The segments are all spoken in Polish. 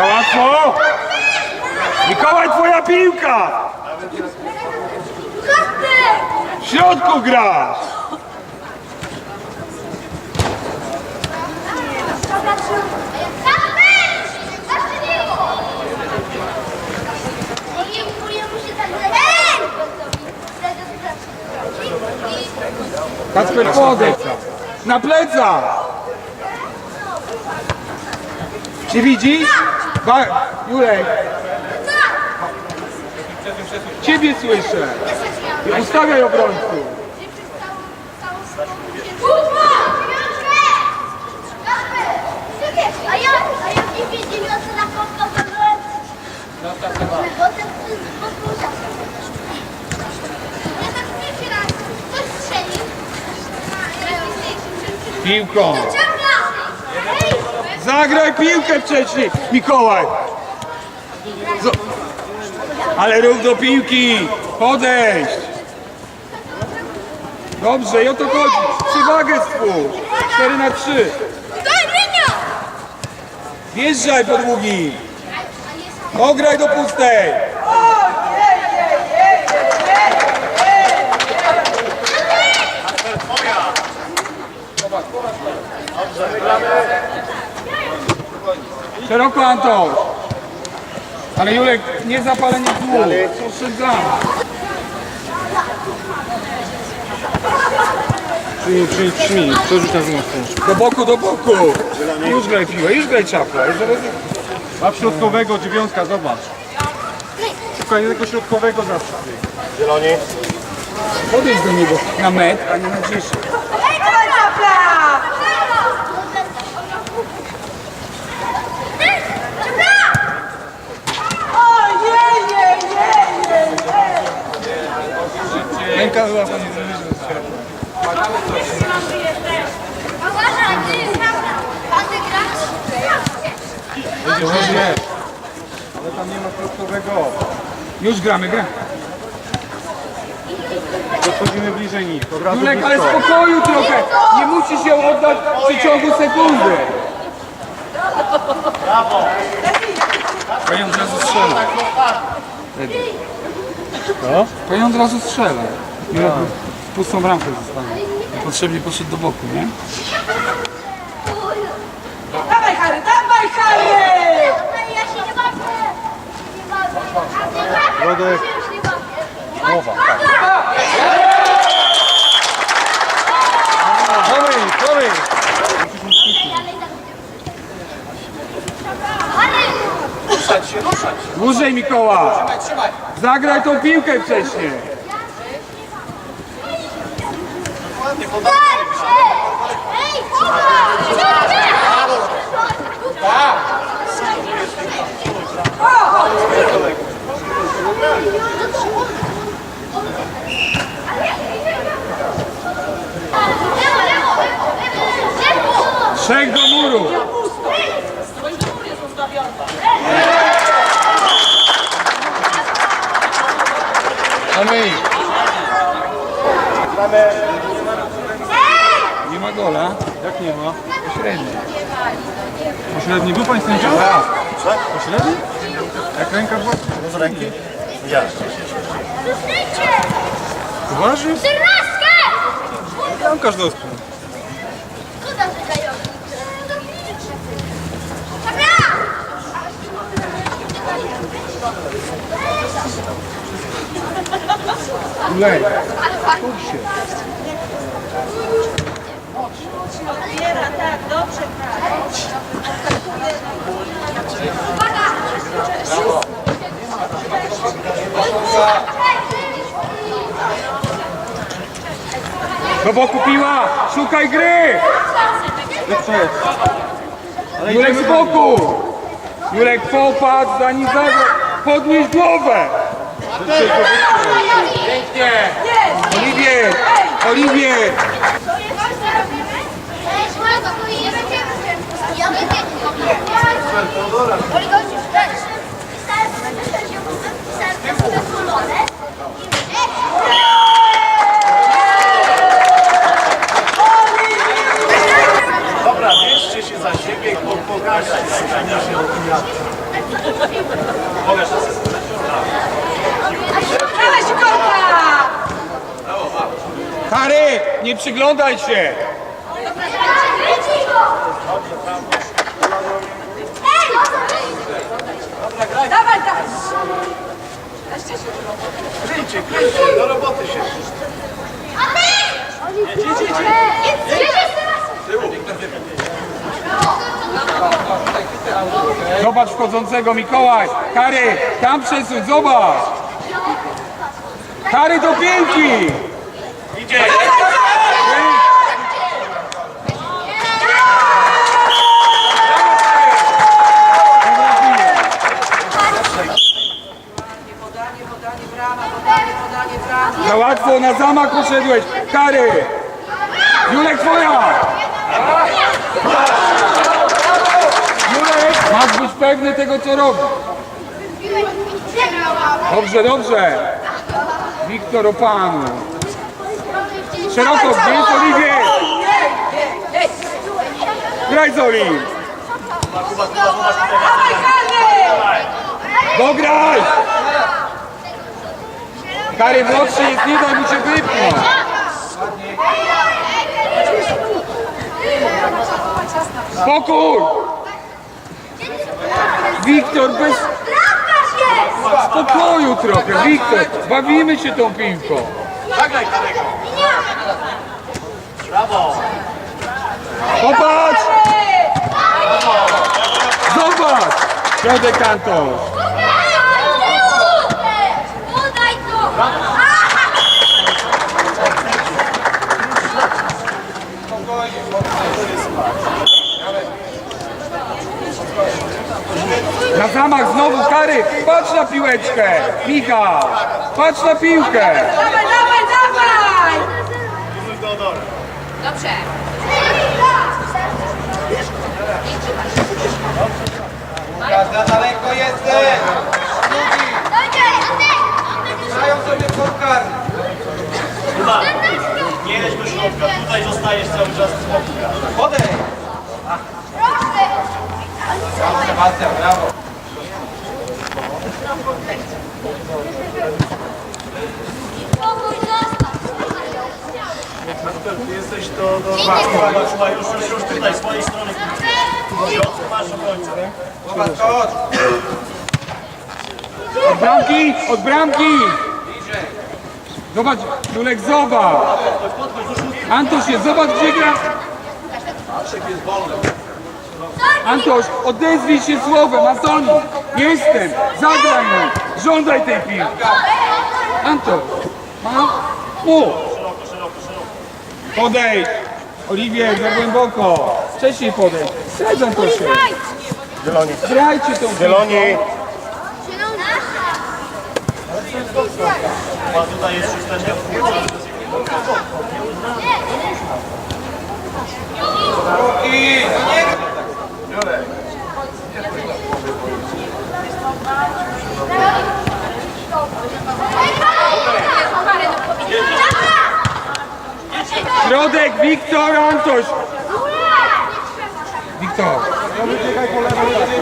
Za łatwo! Mikołaj, twoja piłka! W środku grasz! Kacper, podejdź! Na plecach! Czy widzisz? Ba Jurek, ciebie słyszę! Ustawiaj obrońców! A ja, a ja nie wiedziałem, co na kątko byłem. Zagraj piłkę wcześniej, Mikołaj! Z Ale rób do piłki! Podejść! Dobrze, i o to chodzi! Przewagę stwórz! 4 na 3 Daj linia! Wjeżdżaj po długi! Ograj do pustej! Szeroko Anton! Ale Julek, nie zapalenie tłumu, poszedł za. Czyli, czyli trzymi, to rzuć na drugą stronę. Do boku, do boku! Już graj piłę, już graj czapla. Już zaraz... Łap środkowego, dziewiątka, zobacz. Szukaj jednego środkowego zawsze. Podejdź do niego na metr, a nie na 10. Ręka była pani Uważaj, jest. Ale tam nie ma środkowego. Już gramy, gramy. Podchodzimy bliżej nich. Od razu Julek, ale blisko. spokoju trochę. Nie musisz ją oddać w przeciągu sekundy. Brawo. Panią od razu strzela. Co? Panią od razu strzela. Julek w pustą bramkę zostanie. Potrzebnie poszedł do boku, nie? Dawaj Harry, dawaj Harry! Ja się nie bawię. Nie bawię. Środek. Ja się nie bawię. Głowa, Sorry, sorry. Dłużej Mikoła. Zagraj tą piłkę wcześniej. Trzech do muru. Mamy ich. Nie ma gola. Jak nie ma? Średnio. Pośredni był pan sędzia? Tak. Pośredni? Jak ręka była? Z ręki? Ja. Uważaj. Czternastkę! Tam każdy spół. Cuda wydają. Dobra! Zbiera, tak, dobrze, tak. Do boku piła. Szukaj gry. Co jest? Ale idziemy z boku. Julek popatrz, zanim zagra. Podnieś głowę. Pięknie. Oliwier. Oliwier. Dobra, bierzcie się się za siebie i po- pokażę. Dawaj Sikorka! Harry, nie przyglądaj się! Dawaj, dawaj! Kryjcie, kryjcie, do roboty się. Zobacz wchodzącego Mikołaj! Harry, tam przesuń, zobacz! Harry do piłki! Idzie! Za łatwo na zamach poszedłeś! Harry! Julek twoja! Julek, masz być pewny tego co robisz. Dobrze, dobrze. Wiktor Opanu. Szeroko, gdzie jest Oliwier? Graj z Olim. Dograj! Kary młodszy jest, nie daj mu się wypchnąć. Spokój! Wiktor, bez spokoju trochę. Wiktor, bawimy się tą piłką. Zagraj Karego! Brawo! Popatrz! Zobacz! Środek Antoś. Na zamach znowu kary. Patrz na piłeczkę. Michał, patrz na piłkę. Dawaj, dawaj, dawaj! Teodora. Za daleko jesteś! Dają sobie podkar! Kuba, nie jedź do środka, tutaj zostajesz cały czas z. Podejdź! Sebastian, brawo! Ty jesteś do, do Kuba, Kuba, już, już, już tutaj z twojej strony. Chodź! Od bramki, od bramki. Zobacz, Julek, zobacz. Antoś jest, zobacz gdzie gra. Antoś, odezwij się słowem, Antoni. Jestem, zagraj mu, żądaj tej piłki. Antoś, ma? Mów. Podejdź. Oliwier, za głęboko. Wcześniej podejdź. Śledź Antosie. Zieloni. Grajcie tą. Zieloni. Kuba, tutaj jest szósteczka. I nie Środek, Wiktor, Antoś. Wiktor.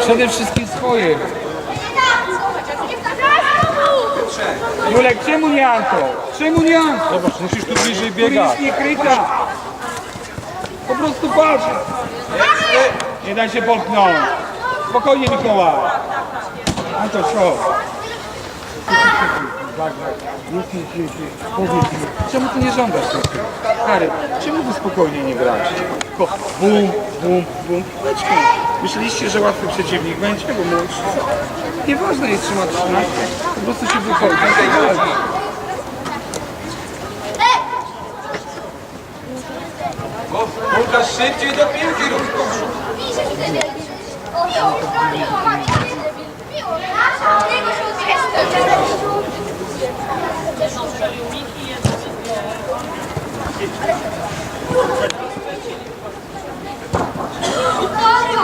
Przede wszystkim swoje. Julek, czemu nie Anto? Czemu nie Anto? Zobacz, musisz tu bliżej biegać. Tu jest niekryta. Po prostu patrz. Nie daj się popchnąć. Spokojnie Mikołaj. Antoś, jest. Powiedz mi, czemu ty nie żądasz piłki? Harry, czemu wy spokojnie nie gracie? Tylko bum, bum, bum. Leczki. Myśleliście, że łatwy przeciwnik będzie, bo młodszy. Nieważne jest, czy ma 13. Po prostu się wychodzi. Łukasz szybciej do piłki rób!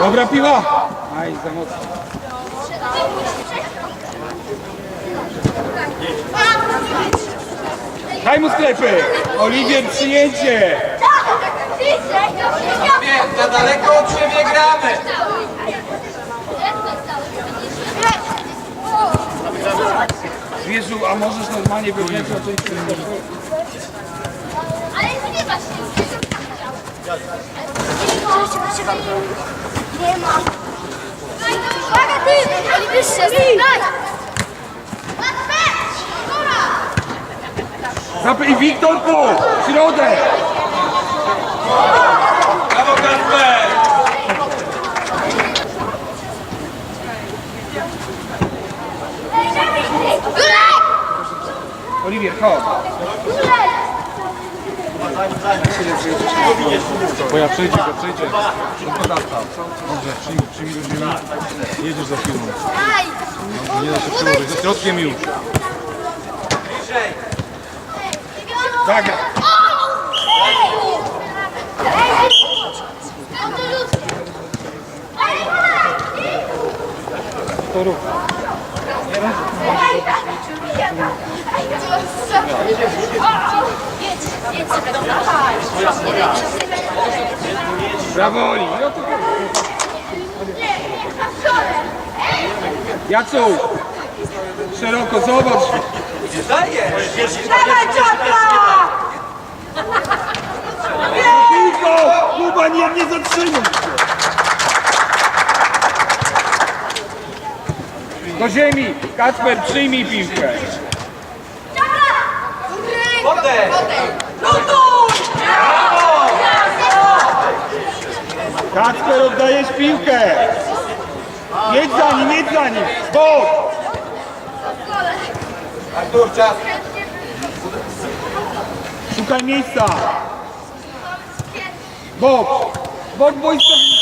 Dobra piła. Aj, za mocno. Daj mu sklepy. Oliwier, przyjęcie. Za daleko od siebie gra! gramy! Wieżu, a możesz normalnie wewnętrznie zacząć Ale nie ma się. Nie ma. Uwaga ty! Ali wyższe, daj! Łatwe! Góra! Zapy i Wiktor po! Środek! Brawo Kasper! Oliwier, chodź. Bo ja przejdzie go, przejdzie. Do podatka. Dobrze, przyjmij, przyjmij ludźmi. Jedziesz za chwilą. Daj! Nie da się przełożyć, za środkiem już. Bliżej! Zagra. To. Brawo Oli. No to Jacu! Szeroko, zobacz! Daję! Dawaj, ciotka! Tylko! Kuba, nie, nie zatrzymuj się! Do ziemi! Kacper, przyjmij piłkę! Kacper, oddajesz piłkę! Jedź za nim, jedź za nim! Bok! Artur, czas! Szukaj miejsca! Bok! Bok, boisko!